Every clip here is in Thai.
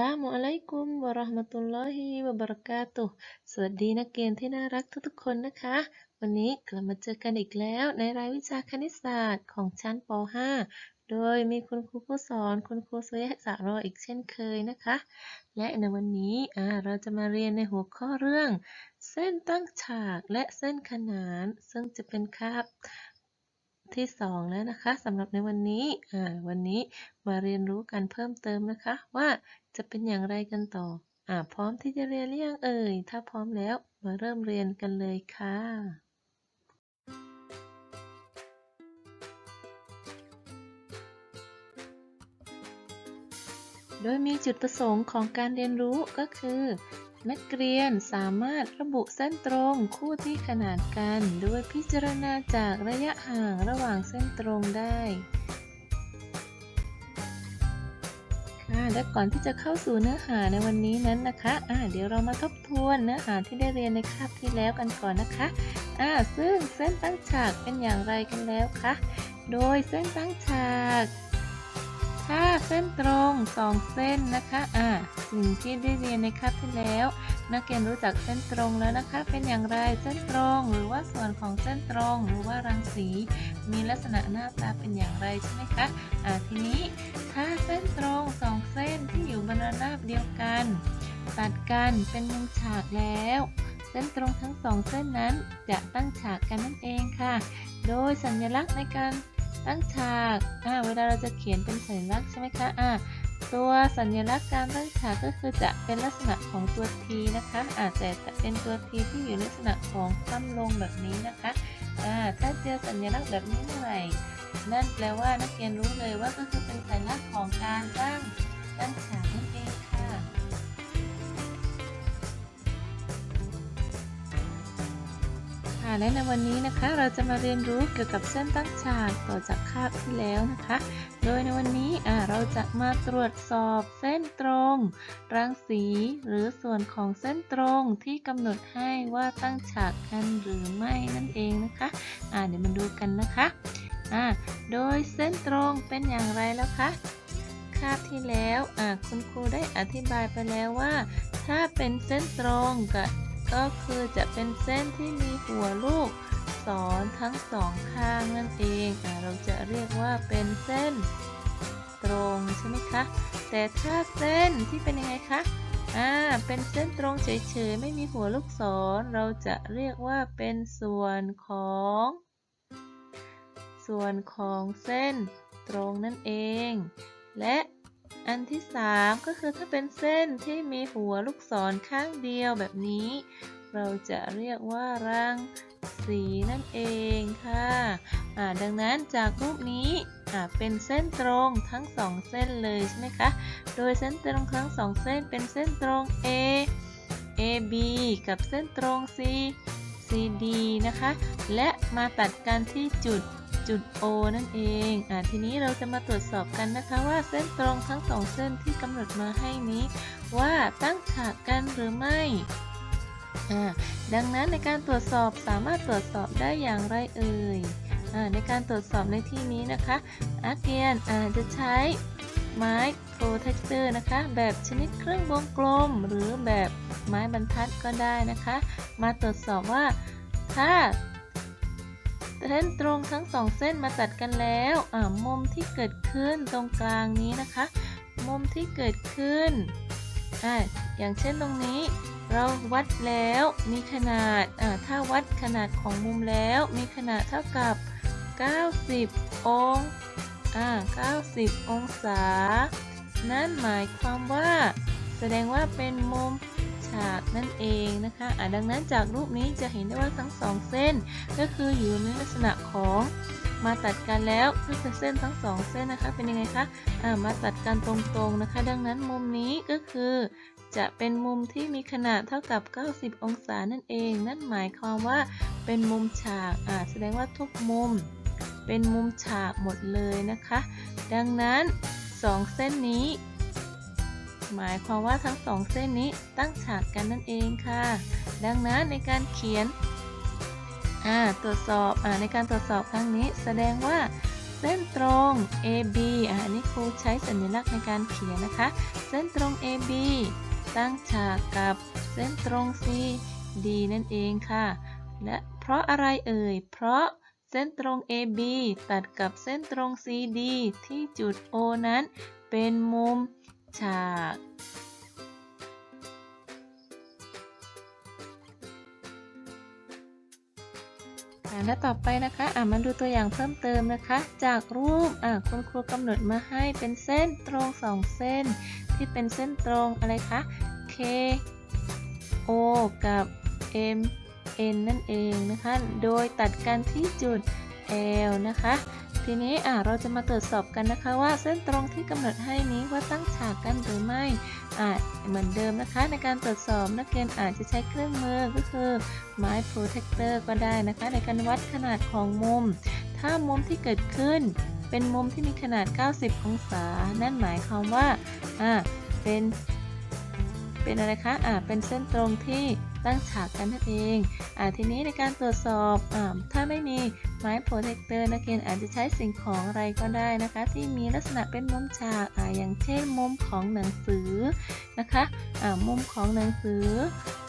ลามุอะลัยกุมวะราะห์มะตุลลอฮิวะบะเราะกาตุฮ์สวัสดีนักเรียนที่น่ารักทุกๆคนนะคะ วันนี้กลับมาเจอกันอีกแล้วในรายวิชาคณิตศาสตร์ของชั้นป .5 โดยมีคุณครูผู้สอนคุณครูสุยะสารออีกเช่นเคยนะคะ และในวันนี้เราจะมาเรียนในหัวข้อเรื่อง เส้นตั้งฉากและเส้นขนาน ซึ่งจะเป็นคาบ ที่สองแล้วนะคะสำหรับในวันนี้วันนี้มาเรียนรู้กันเพิ่มเติมนะคะ ว่าจะเป็นอย่างไรกันต่ออพร้อมที่จะเรียนหรือยังเอ่ย ถ้าพร้อมแล้วมาเริ่มเรียนกันเลยค่ะโดยมีจุดประสงค์ของการเรียนรู้ก็คือ นักเรียนสามารถระบุเส้นตรงคู่ที่ขนานกัน โดยพิจารณาจากระยะห่างระหว่างเส้นตรงได้ ค่ะ และก่อนที่จะเข้าสู่เนื้อหาในวันนี้นั้นนะคะอ่าเดี๋ยวเรามาทบทวนเนื้อหาที่ได้เรียนในคาบที่แล้วกันก่อนนะคะอ่าซึ่งเส้นตั้งฉากเป็นอย่างไรกันแล้วคะ โดยเส้นตั้งฉาก ถ้าเส้นตรงสองเส้นนะคะ อ่า สิ่งที่ได้เรียนในคาบที่แล้ว นักเรียนรู้จักเส้นตรงแล้วนะคะ เป็นอย่างไร เส้นตรง หรือว่าส่วนของเส้นตรง หรือว่ารังสี มีลักษณะหน้าตาเป็นอย่างไรใช่ไหมคะ อ่า ทีนี้ ถ้าเส้นตรงสองเส้นที่อยู่บนระนาบเดียวกัน ตัดกันเป็นมุมฉากแล้ว เส้นตรงทั้งสองเส้นนั้นจะตั้งฉากกันนั่นเองค่ะ โดยสัญลักษณ์ในการ ตั้งฉากอ่าเวลาเราจะเขียนเป็นสัญลักษณ์ใช่ไหมคะอ่าตัวสัญลักษณ์การตั้งฉากก็คือจะเป็นลักษณะของตัว T นะคะ อาจจะเป็นตัว T ที่อยู่ลักษณะของคว่ำลงแบบนี้นะคะอ่าถ้าเจอสัญลักษณ์แบบนี้เมื่อไหร่นั่นแปลว่านักเรียนรู้เลยว่าก็คือเป็นสัญลักษณ์ของการตั้งตั้งฉาก ค่ะและในวันนี้นะคะเราจะมาเรียนรู้เกี่ยวกับเส้นตั้งฉากต่อจากคาบที่แล้วนะคะ โดยในวันนี้เราจะมาตรวจสอบเส้นตรง รังสีหรือส่วนของเส้นตรงที่กำหนดให้ว่าตั้งฉากกันหรือไม่นั่นเองนะคะอ่าเดี๋ยวมาดูกันนะคะโดยเส้นตรงเป็นอย่างไรแล้วคะคาบที่แล้วคุณครูได้อธิบายไปแล้วว่า ถ้าเป็นเส้นตรงกับ ก็คือจะเป็นเส้นที่มีหัวลูกศรทั้งสองข้างนั่นเองเราจะเรียกว่าเป็นเส้นตรงใช่ไหมคะ แต่ถ้าเส้นที่เป็นยังไงคะ อ่า เป็นเส้นตรงเฉยๆ ไม่มีหัวลูกศร เราจะเรียกว่าเป็นส่วนของ ส่วนของเส้นตรงนั่นเอง และ อันที่ 3 ก็คือถ้าเป็นเส้นที่มีหัวลูกศรข้างเดียวแบบนี้ เราจะเรียกว่ารังสีนั่นเองค่ะอ่าดังนั้นจากรูปนี้อ่าเป็นเส้นตรงทั้งสองเส้นเลยใช่ไหมคะ โดยเส้นตรงทั้งสองเส้นเป็นเส้นตรง A AB กับเส้นตรง C CD นะคะ และมาตัดกันที่จุด จุด O นั่นเองอ่าทีนี้เราจะมาตรวจสอบกันนะคะว่าเส้นตรงทั้งสองเส้นที่กำหนดมาให้นี้ ว่าตั้งฉากกันหรือไม่อ่าดังนั้นในการตรวจสอบสามารถตรวจสอบได้อย่างไรเอ่ยอ่าในการตรวจสอบในที่นี้นะคะอาเกียนอาจจะใช้ไม้โปรเทคเตอร์นะคะ แบบชนิดเครื่องวงกลม หรือแบบไม้บรรทัดก็ได้นะคะ มาตรวจสอบว่าถ้า เส้นตรงทั้งสองเส้นมาตัดกันแล้วอ่ามุมที่เกิดขึ้นตรงกลางนี้นะคะ มุมที่เกิดขึ้นอ่าอย่างเช่นตรงนี้ เราวัดแล้วมีขนาดอ่าถ้าวัดขนาดของมุมแล้วมีขนาดเท่ากับ 90 องค์90 องศา นั่นหมายความว่า แสดงว่าเป็นมุม ฉากนั่นเองนะคะอ่าดังนั้นจากรูปนี้จะเห็นได้ว่าทั้งสองเส้น ก็คืออยู่ในลักษณะของมาตัดกันแล้วก็คือเส้นทั้งสองเส้นนะคะ เป็นยังไงคะอ่ามาตัดกันตรงๆนะคะ ดังนั้นมุมนี้ก็คือจะเป็นมุมที่มีขนาดเท่ากับ 90 องศานั่นเอง นั่นหมายความว่าเป็นมุมฉากแสดงว่าทุกมุม เป็นมุมฉากหมดเลยนะคะ ดังนั้นสองเส้นนี้ หมายความว่าทั้งสองเส้นนี้ตั้งฉากกันนั่นเองค่ะ ดังนั้นในการเขียนตรวจสอบอในการตรวจสอบครั้งนี้ แสดงว่าเส้นตรง AB อะอันนี้ครูใช้สัญลักษณ์ในการเขียนนะคะ เส้นตรง AB ตั้งฉากกับเส้นตรง CD นั่นเองค่ะ และเพราะอะไรเอ่ย เพราะเส้นตรง AB ตัดกับเส้นตรง CD ที่จุด O นั้น เป็นมุม ฉาก และต่อไปนะคะอ่ามาดูตัวอย่างเพิ่มเติมนะคะ จากรูปอ่าคุณครูกำหนดมาให้เป็นเส้นตรงสองเส้น ที่เป็นเส้นตรงอะไรคะ K O กับ M N นั่นเองนะคะ โดยตัดกันที่จุด L นะคะ ทีนี้อ่าเราจะมาตรวจสอบกันนะคะว่าเส้นตรงที่กำหนดให้นี้ว่าตั้งฉากกันหรือไม่อ่าเหมือนเดิมนะคะ ในการตรวจสอบนักเรียนอาจจะใช้เครื่องมือก็คือไม้โปรเทคเตอร์ก็ได้นะคะ ในการวัดขนาดของมุม ถ้ามุมที่เกิดขึ้น เป็นมุมที่มีขนาด 90 องศา นั่นหมายความว่าอ่าเป็น เป็นอะไรคะอ่าเป็นเส้นตรงที่ตั้งฉากกันนั่นเองอ่าทีนี้ในการตรวจสอบอ่าถ้าไม่มีไม้โปรเทคเตอร์นักเรียนอาจจะใช้สิ่งของอะไรก็ได้นะคะ ที่มีลักษณะเป็นมุมฉากอ่าอย่างเช่นมุมของหนังสือนะคะอ่ามุมของหนังสือ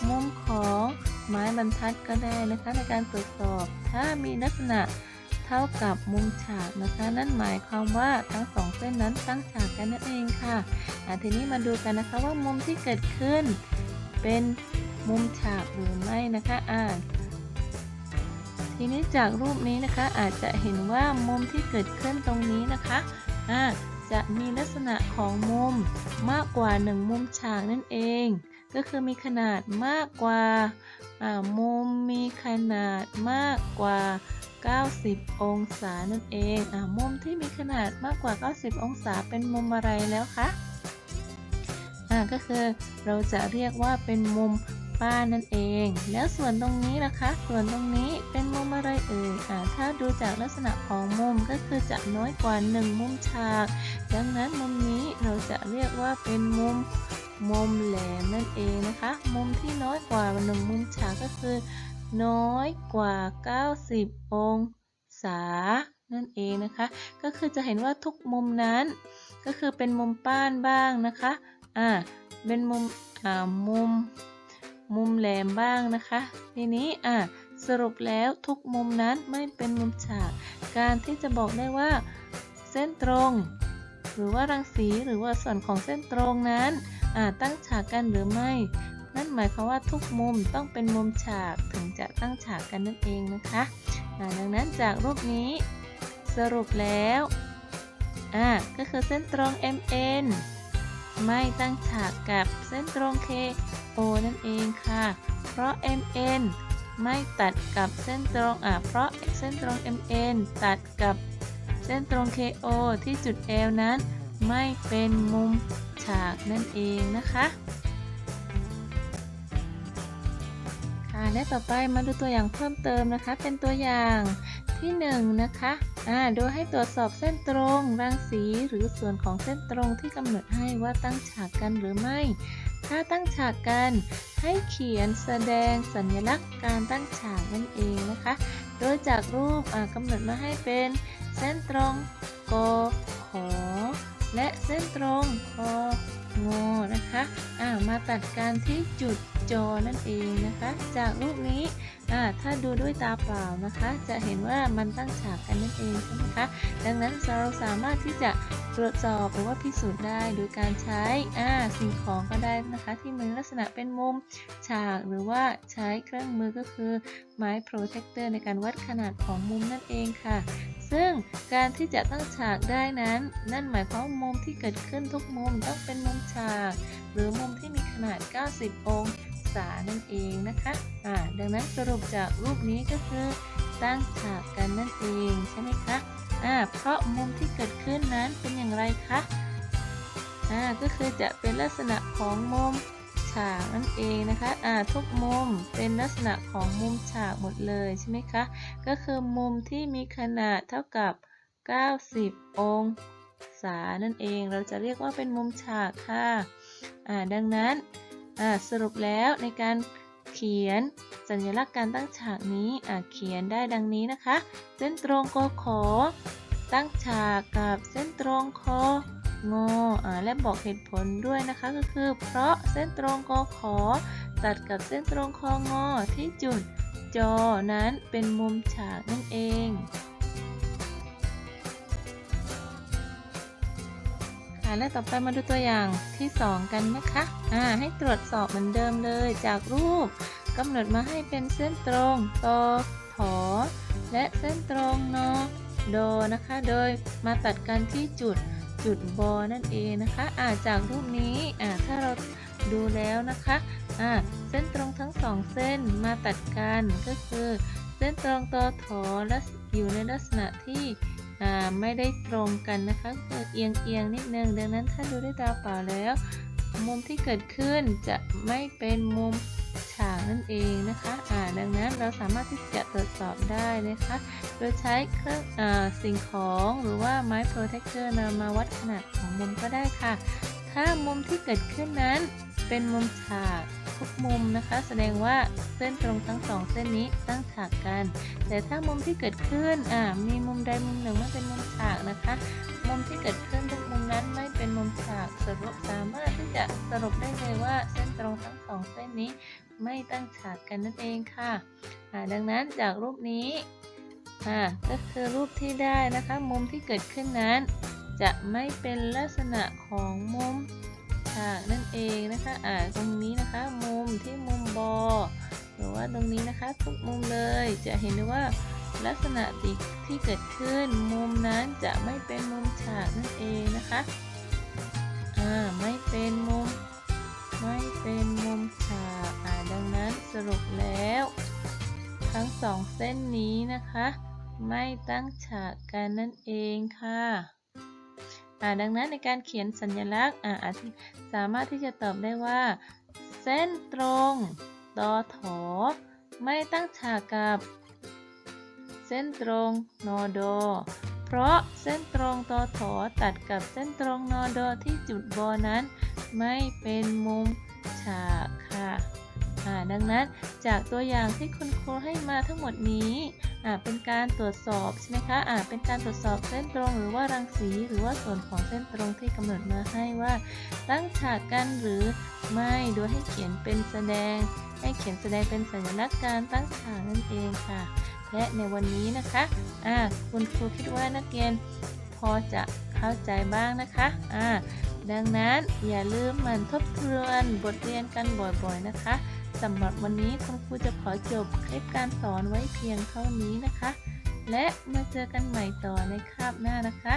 มุมของไม้บรรทัดก็ได้นะคะ ในการตรวจสอบถ้ามีลักษณะ ท่ากับมุมฉากนะคะ นั่นหมายความว่าทั้งสองเส้นนั้นตั้งฉากกันนั่นเองค่ะอ่าทีนี้มาดูกันนะคะว่ามุมที่เกิดขึ้น เป็นมุมฉากหรือไม่นะคะอ่าทีนี้จากรูปนี้นะคะอาจจะเห็นว่ามุมที่เกิดขึ้นตรงนี้นะคะอ่าจะมีลักษณะของมุมมากกว่า 1 มุมฉากนั่นเอง ก็คือมีขนาดมากกว่าอ่ามุมมีขนาดมากกว่า 90 องศานั่นเองอ่ามุมที่มีขนาดมากกว่า 90 องศาเป็นมุมอะไรแล้วคะอ่าก็คือเราจะเรียกว่าเป็นมุมป้านั่นเอง แล้วส่วนตรงนี้นะคะ ส่วนตรงนี้เป็นมุมอะไรเอ่ยอ่าถ้าดูจากลักษณะของมุมก็คือจะน้อยกว่า 1 มุมฉาก ดังนั้นมุมนี้เราจะเรียกว่าเป็นมุมมุมแหลมนั่นเองนะคะ มุมที่น้อยกว่า 1 มุมฉากก็คือ น้อยกว่า 90 องศา นั่นเองนะคะ ก็คือจะเห็นว่าทุกมุมนั้น ก็คือเป็นมุมป้านบ้างนะคะ อ่า เป็นมุม อ่า มุม มุมแหลมบ้างนะคะ ทีนี้ อ่า สรุปแล้วทุกมุมนั้นไม่เป็นมุมฉาก การที่จะบอกได้ว่าเส้นตรง หรือว่ารังสีหรือว่าส่วนของเส้นตรงนั้นอ่าตั้งฉากกันหรือไม่ นั่นหมายความว่าทุกมุมต้องเป็นมุมฉากถึงจะตั้งฉากกันนั่นเองนะคะดังนั้นจากรูปนี้สรุปแล้วอ่าก็คือเส้นตรง MN ไม่ตั้งฉากกับเส้นตรง KO นั่นเองค่ะ เพราะ MN ไม่ตัดกับเส้นตรงอ่าเพราะเส้นตรง MN ตัดกับเส้นตรง KO ที่จุด L นั้น ไม่เป็นมุมฉากนั่นเองนะคะ และต่อไปมาดูตัวอย่างเพิ่มเติมนะคะ เป็นตัวอย่างที่1นงนะคะอ่าโดยให้ตรวจสอบเส้นตรงรังสีหรือส่วนของเส้นตรงที่กำหนดให้ว่าตั้งฉากกันหรือไม่ ถ้าตั้งฉากกันให้เขียนแสดงสัญลักษณ์การตั้งฉากนั่นเองนะคะ โดยจากรูปอ่ากำหนดมาให้เป็นเส้นตรงกขอและเส้นตรงคงอนะคะอ่ามาตัดกันที่จุด จอนั่นเองนะคะ จากรูปนี้ถ้าดูด้วยตาเปล่านะคะ จะเห็นว่ามันตั้งฉากกันนั่นเองใช่ไหมคะดังนั้นเราสามารถที่จะตรวจสอบหรือว่าพิสูจน์ได้โดยการใช้สิ่งของก็ได้นะคะ ที่มีลักษณะเป็นมุมฉากหรือว่าใช้เครื่องมือก็คือไม้โปรเทคเตอร์ในการวัดขนาดของมุมนั่นเองค่ะซึ่งการที่จะตั้งฉากได้นั้น นั่นหมายความว่ามุมที่เกิดขึ้นทุกมุมต้องเป็นมุมฉาก หรือมุมที่มีขนาด 90 องศานั่นเองนะคะอ่าดังนั้นสรุปจากรูปนี้ก็คือตั้งฉากกันนั่นเองใช่ไหมคะอ่าเพราะมุมที่เกิดขึ้นนั้นเป็นอย่างไรคะอ่าก็คือจะเป็นลักษณะของมุมฉากนั่นเองนะคะอ่าทุกมุมเป็นลักษณะของมุมฉากหมดเลยใช่ไหมคะ ก็คือมุมที่มีขนาดเท่ากับ 90 องศานั่นเอง เราจะเรียกว่าเป็นมุมฉากค่ะอ่าดังนั้น สรุปแล้วในการเขียนสัญลักษณ์การตั้งฉากนี้เขียนได้ดังนี้นะคะ เส้นตรงกขอตั้งฉากกับเส้นตรงคองอและบอกเหตุผลด้วยนะคะก็คือ เพราะเส้นตรงกอขอตัดกับเส้นตรงคองอที่จุดจอนั้นเป็นมุมฉากนั่นเอง ค่ะและต่อไปมาดูตัวอย่างที่ 2 กันนะคะอ่าให้ตรวจสอบเหมือนเดิมเลยจากรูปกำหนดมาให้เป็นเส้นตรงตอถอและเส้นตรงนอโดนะคะ โดยมาตัดกันที่จุดจุดบอนั่นเองนะคะอ่าจากรูปนี้อ่าถ้าเราดูแล้วนะคะอ่าเส้นตรงทั้งสองเส้นมาตัดกันก็คือ เส้นตรงตอถอและอยู่ในลักษณะที่ ไม่ได้ตรงกันนะคะ เกิดเอียงเอียงนิดนึง ดังนั้นถ้าดูด้วยตาเปล่าแล้ว มุมที่เกิดขึ้นจะไม่เป็นมุมฉากนั่นเองนะคะอ่าดังนั้นเราสามารถที่จะตรวจสอบได้นะคะ โดยใช้เครื่องอสิ่งของหรือว่าไม้โปรเทคเตอร์นำมาวัดขนาดของมุมก็ได้ค่ะ ถ้ามุมที่เกิดขึ้นนั้น เป็นมุมฉากทุกมุมนะคะ แสดงว่าเส้นตรงทั้งสองเส้นนี้ตั้งฉากกัน แต่ถ้ามุมที่เกิดขึ้นอ่ามีมุมใดมุมหนึ่งไม่เป็นมุมฉากนะคะ มุมที่เกิดขึ้นทุกมุมนั้นไม่เป็นมุมฉากสรุปสามารถที่จะสรุปได้เลยว่าเส้นตรงทั้งสองเส้นนี้ไม่ตั้งฉากกันนั่นเองค่ะอ่าดังนั้นจากรูปนี้อ่าก็คือรูปที่ได้นะคะ มุมที่เกิดขึ้นนั้น จะไม่เป็นลักษณะของมุม ฉากนั่นเองนะคะอ่าตรงนี้นะคะมุมที่มุมบอหรือว่าตรงนี้นะคะทุกมุมเลยจะเห็นได้ว่าลักษณะที่ที่เกิดขึ้น มุมนั้นจะไม่เป็นมุมฉากนั่นเองนะคะอ่าไม่เป็นมุม ไม่เป็นมุมฉากอ่าดังนั้นสรุปแล้ว ทั้งสองเส้นนี้นะคะ ไม่ตั้งฉากกันนั่นเองค่ะ ดังนั้นในการเขียนสัญลักษณ์อาจสามารถที่จะตอบได้ว่า เส้นตรงตอถอไม่ตั้งฉากกับ เส้นตรงนอดอเพราะเส้นตรงตอถอตัดกับเส้นตรงนอดอที่จุดบอนั้น ไม่เป็นมุมฉากค่ะดังนั้นจากตัวอย่างที่คุณครูให้มาทั้งหมดนี้ เป็นการตรวจสอบใช่ไหมคะอ่าเป็นการตรวจสอบเส้นตรงหรือว่ารังสีหรือว่าส่วนของเส้นตรงที่กำหนดมาให้ว่าตั้งฉากกันหรือไม่โดยให้เขียนเป็นแสดง ให้เขียนแสดงเป็นสัญลักษณ์การตั้งฉากนั่นเองค่ะ และในวันนี้นะคะอ่าคุณครูคิดว่านักเรียนพอจะเข้าใจบ้างนะคะอ่าดังนั้นอย่าลืมมันทบทวนบทเรียนกันบ่อยๆนะคะ สำหรับวันนี้คุณครูจะขอจบคลิปการสอนไว้เพียงเท่านี้นะคะ และมาเจอกันใหม่ต่อในคาบหน้านะคะ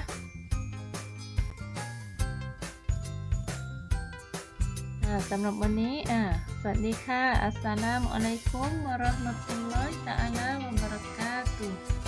่าสำหรับวันนี้อ่าสวัสดีค่ะ อัสสลามุอะลัยกุมวะราะห์มะตุลลอฮิตะอาลาวะบะเราะกาตุฮ์